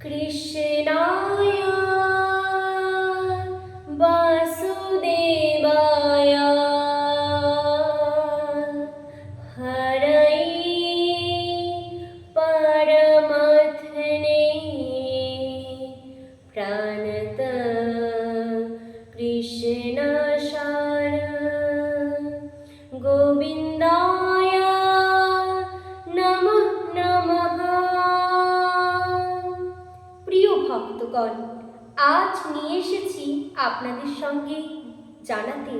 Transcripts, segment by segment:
কৃষ্ণায় নিয়ে এসেছি আপনাদের সঙ্গে জানাতে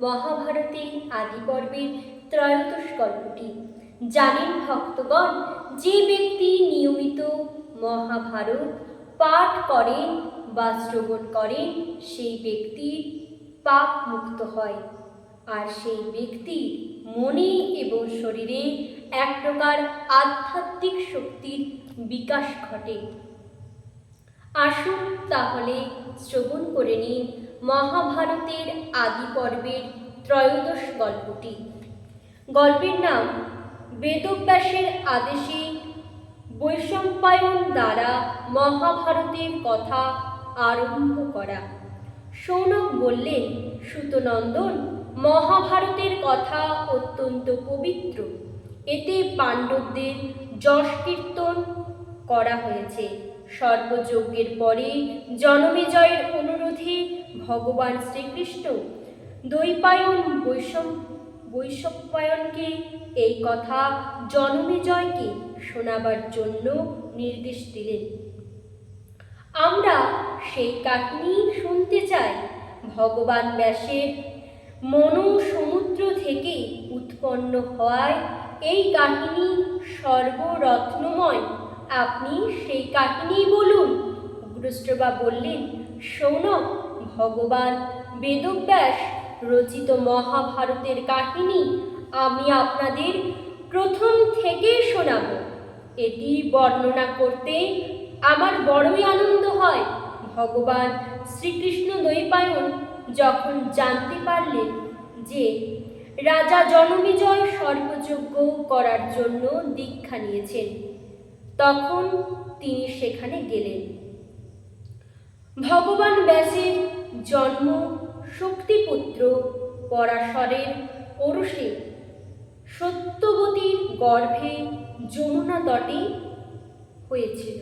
মহাভারতের আদি পর্বের ত্রয়োদশ গল্পটি। জানেন ভক্তগণ, যে ব্যক্তি নিয়মিত মহাভারত পাঠ করেন বা শ্রবণ করেন, সেই ব্যক্তির পাপ মুক্ত হয়। আর সেই ব্যক্তি মনে এবং শরীরে এক প্রকার আধ্যাত্মিক শক্তির বিকাশ ঘটে। আসুন তাহলে শ্রবণ করে নিন মহাভারতের আদি পর্বের ত্রয়োদশ গল্পটি। গল্পের নাম বেদব্যাসের আদেশে বৈশম্পায়ন দ্বারা মহাভারতের কথা আরম্ভ করা। সৌনক বললেন, সুতনন্দন, মহাভারতের কথা অত্যন্ত পবিত্র। এতে পাণ্ডবদের যশ কীর্তন করা হয়েছে। সর্বযজ্ঞের পরে জনমেজয়ের অনুরোধে ভগবান শ্রীকৃষ্ণ দৈপায়ন বৈষম বৈশম্পায়নকে এই কথা জনমেজয়কে শোনাবার জন্য নির্দেশ দিলেন। আমরা সেই কাহিনী শুনতে চাই। ভগবান ব্যাসের মনো সমুদ্র থেকে উৎপন্ন হওয়ায় এই কাহিনী সর্বরত্নময় আপনি সেই কাহিনী বলুন। উগ্রষ্টবা বললেন শৌনক ভগবান বেদব্যাস রচিত মহাভারতের কাহিনী আমি আপনাদের প্রথম থেকে শোনাব। এটি বর্ণনা করতে আমার বড়ই আনন্দ হয়। ভগবান শ্রীকৃষ্ণ দৈপায়ন যখন জানতে পারলেন যে রাজা জনবিজয় সর্বযজ্ঞ করার জন্য দীক্ষা নিয়েছেন তখন তিনি সেখানে গেলেন। ভগবান ব্যাসের জন্ম শক্তিপুত্র পরাশরের ওরসে সত্যবতীর গর্ভে যমুনা তটে হয়েছিল।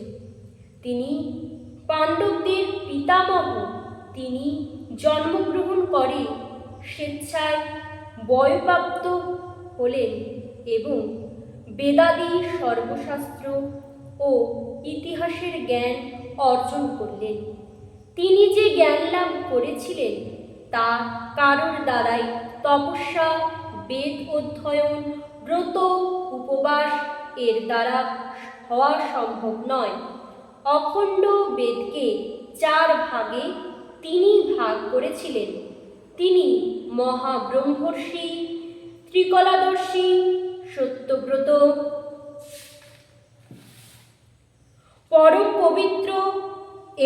তিনি পাণ্ডবদের পিতামহ তিনি জন্মগ্রহণ করে স্বেচ্ছায় বয়প্রাপ্ত হলেন এবং বেদাদি সর্বশাস্ত্র ও ইতিহাসের জ্ঞান অর্জন করলেন। তিনি যে জ্ঞান লাভ করেছিলেন, তা কারোর দ্বারাই তপস্যা, বেদ অধ্যয়ন, ব্রত, উপবাস এর দ্বারা হওয়া সম্ভব নয়। অখণ্ড বেদকে চার ভাগে তিনি ভাগ করেছিলেন। তিনি মহাব্রহ্মর্ষি, ত্রিকলাদর্শী সত্যব্রত। পরম পবিত্র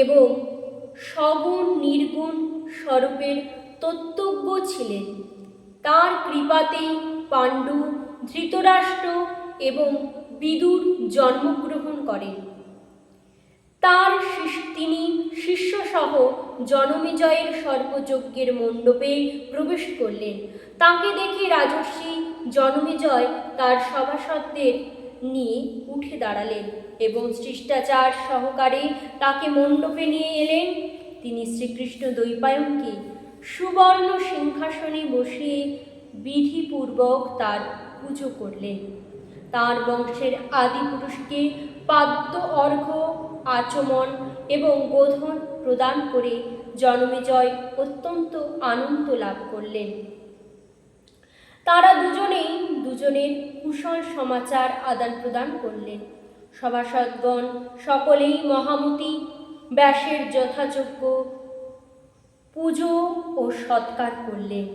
এবং সগুণ নির্গুণ স্বরূপের তত্ত্বজ্ঞ ছিলেন। তার কৃপাতে পাণ্ডু ধৃতরাষ্ট্র এবং বিদুর জন্মগ্রহণ করেন। তার তিনি শিষ্যসহ জনমেজয়ের সর্বযজ্ঞের মণ্ডপে প্রবেশ করলেন। তাকে দেখে রাজর্ষি জনমেজয় তার সভাসদদের নিয়ে উঠে দাঁড়ালেন এবং শিষ্টাচার সহকারে তাকে মণ্ডপে নিয়ে এলেন। তিনি শ্রীকৃষ্ণ দৈপায়নকে সুবর্ণ সিংহাসনে বসিয়ে বিধিপূর্বক তার পুজো করলেন। তার বংশের আদি পুরুষকে পাদ্য অর্ঘ্য, আচমন এবং গোধন প্রদান করে জনমেজয় অত্যন্ত আনন্দ লাভ করলেন। তারা দুজনেই দুজনের কুশল সমাচার আদান প্রদান করলেন। সভাসদগণ সকলেই মহামতি, ব্যাসের যথাযোগ্য পুজো ও সৎকার করলেন।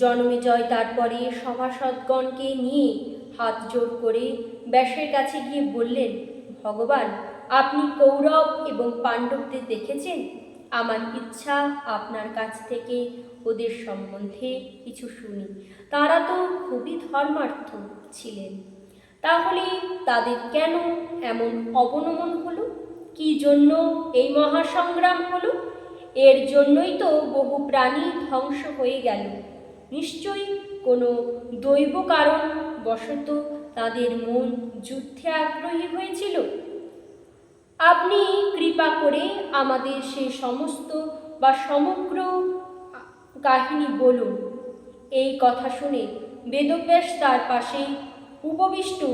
জনমেজয় তারপরে সভাসদগণকে নিয়ে হাত জোর করে ব্যাসের কাছে গিয়ে বললেন, ভগবান আপনি কৌরব এবং পাণ্ডবদের দেখেছেন? আমার ইচ্ছা আপনার কাছ থেকে ওদের সম্বন্ধে কিছু শুনি। তারা তো খুবই ধর্মার্থ ছিলেন। তাহলে তাদের কেন এমন অবনমন হলো? কি জন্য এই মহাসংগ্রাম হলো? এর জন্যই তো বহু প্রাণী ধ্বংস হয়ে গেল। নিশ্চয়ই কোনো দৈব কারণ বশত তাদের মন যুদ্ধে আগ্রহী হয়েছিল? আপনি কৃপা করে আমাদের সেই সমস্ত বা সমগ্র কাহিনী বলুন। এই কথা শুনে বেদব্যাস তার পাশে উপবিষ্ট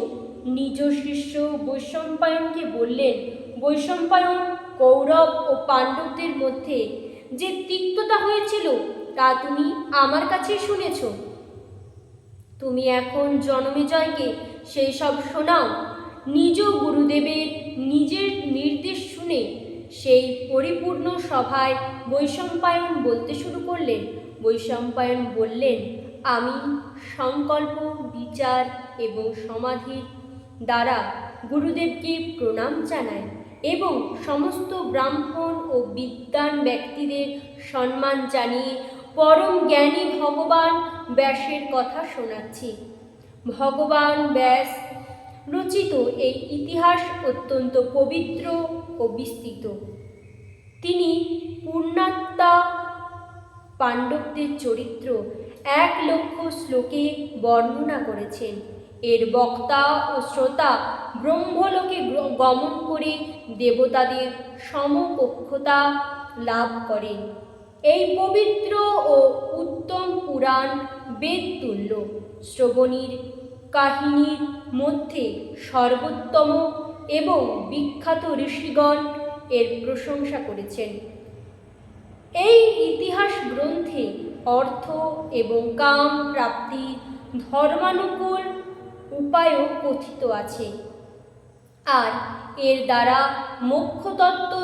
নিজ শিষ্য বৈশম্পায়নকে বললেন, বৈশম্পায়ন, কৌরব ও পাণ্ডবদের মধ্যে যে তিক্ততা হয়েছিল, তা তুমি আমার কাছে শুনেছ। তুমি এখন জনমেজয়কে সেই সব শোনাও। নিজ গুরুদেবের নিজের নির্দেশ শুনে সেই পরিপূর্ণ সভায় বৈশম্পায়ন বলতে শুরু করলেন। বৈশম্পায়ন বললেন, আমি সংকল্প, বিচার এবং সমাধির দ্বারা গুরুদেবকে প্রণাম জানাই এবং সমস্ত ব্রাহ্মণ ও বিদ্যান ব্যক্তিদের সম্মান জানিয়ে পরম জ্ঞানী ভগবান ব্যাসের কথা শোনাচ্ছি। ভগবান ব্যাস রচিত এই ইতিহাস অত্যন্ত পবিত্র ও বিস্তৃত। তিনি পূর্ণাত্মা পাণ্ডবদের চরিত্র এক লক্ষ শ্লোকে বর্ণনা করেছেন। এর বক্তা ও শ্রোতা ব্রহ্মলোকে গমন করে দেবতাদের সমকক্ষতা লাভ করেন। এই পবিত্র ও উত্তম পুরাণ বেদতুল্য। শ্রবণীর কাহিনীর মধ্যে সর্বোত্তম এবং বিখ্যাত ঋষিগণ এর প্রশংসা করেছেন। এই ইতিহাস গ্রন্থে অর্থ এবং কাম প্রাপ্তি ধর্মানুকূল উপায়ও কথিত আছে। আর এর দ্বারা মোক্ষ তত্ত্ব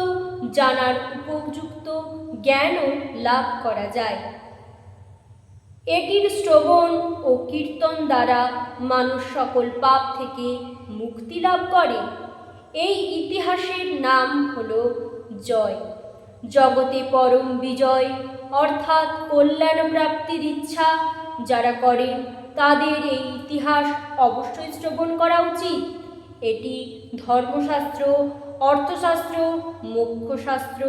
জানার উপযুক্ত জ্ঞানও লাভ করা যায়। এটির শ্রবণ ও কীর্তন দ্বারা মানুষ সকল পাপ থেকে মুক্তি লাভ করে। এই ইতিহাসের নাম হল জয়। জগতে পরম বিজয়, অর্থাৎ কল্যাণ প্রাপ্তির ইচ্ছা, যারা করেন তাদের এই ইতিহাস অবশ্যই শ্রবণ করা উচিত। এটি ধর্মশাস্ত্র, অর্থশাস্ত্র, মোক্ষশাস্ত্র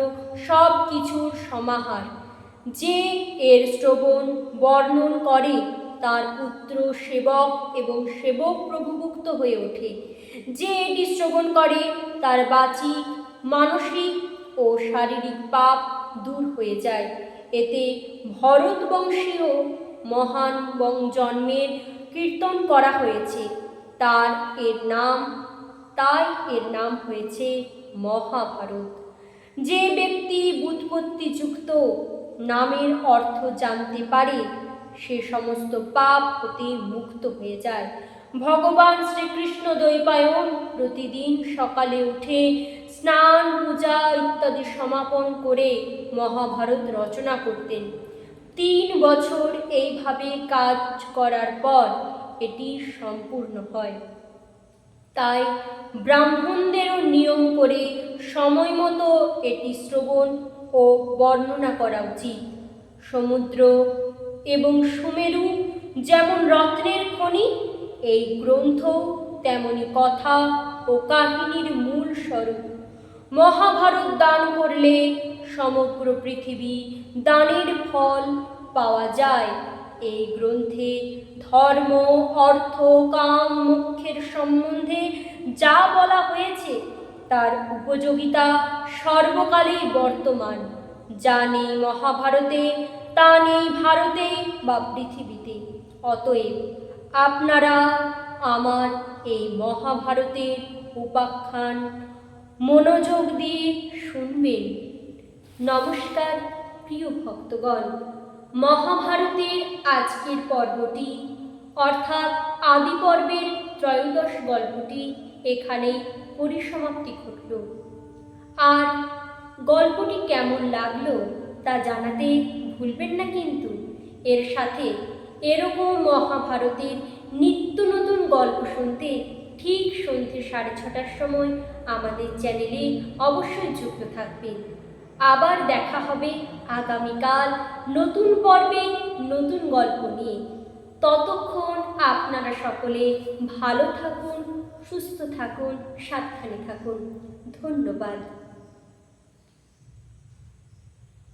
সব কিছুর সমাহার। যে এর শ্রবণ বর্ণন করে, তার পুত্র সেবক এবং সেবক প্রভুভুক্ত হয়ে ওঠে। যে এটি শ্রবণ করে, তার বাচিক মানসিক ও শারীরিক পাপ দূর হয়ে যায়। এতে ভরতবংশীয় মহান বং জন্মের কীর্তন করা হয়েছে। তার এর নাম, তাই এর নাম হয়েছে মহাভারত। যে ব্যক্তি বুৎপত্তিযুক্ত নামের অর্থ জানতে পারে। সে সমস্ত পাপ হতে মুক্ত হয়ে যায়। ভগবান শ্রীকৃষ্ণ দ্বৈপায়ন প্রতিদিন সকালে উঠে স্নান, পূজা ইত্যাদি সমাপন করে মহাভারত রচনা করতেন। তিন বছর এইভাবে কাজ করার পর এটি সম্পূর্ণ হয়। তাই ব্রাহ্মণদেরও নিয়ম করে সময় মতো এটি শ্রবণ ও বর্ণনা করা উচিত। সমুদ্র এবং সুমেরু যেমন রত্নের খনি, এই গ্রন্থ তেমনি কথা ও কাহিনীর মূল স্বরূপ। মহাভারত দান করলে সমগ্র পৃথিবী দানের ফল পাওয়া যায়। এই গ্রন্থে ধর্ম, অর্থ, কাম, মুখ্যের সম্বন্ধে যা বলা হয়েছে তার উপযোগিতা সর্বকালেই বর্তমান। যা নেই মহাভারতে, তা নেই ভারতে বা পৃথিবীতে। অতএব আপনারা আমার এই মহাভারতের উপাখ্যান মনোযোগ দিয়ে শুনবেন। নমস্কার, প্রিয় ভক্তগণ। মহাভারতের আজকের পর্বটি অর্থাৎ আদি পর্বের ত্রয়োদশ গল্পটি এখানেই পরিসমাপ্তি ঘটল। আর গল্পটি কেমন লাগল তা জানাতে ভুলবেন না কিন্তু। এর সাথে এরকম মহাভারতের নিত্য নতুন গল্প শুনতে ঠিক সন্ধ্যে সাড়ে ছটার সময় আমাদের চ্যানেলে অবশ্যই যুক্ত থাকবেন। আবার দেখা হবে আগামীকাল নতুন পর্বে নতুন গল্প নিয়ে। ততক্ষণ আপনারা সকলে ভালো থাকুন সুস্থ থাকুন সাবধানে থাকুন। ধন্যবাদ।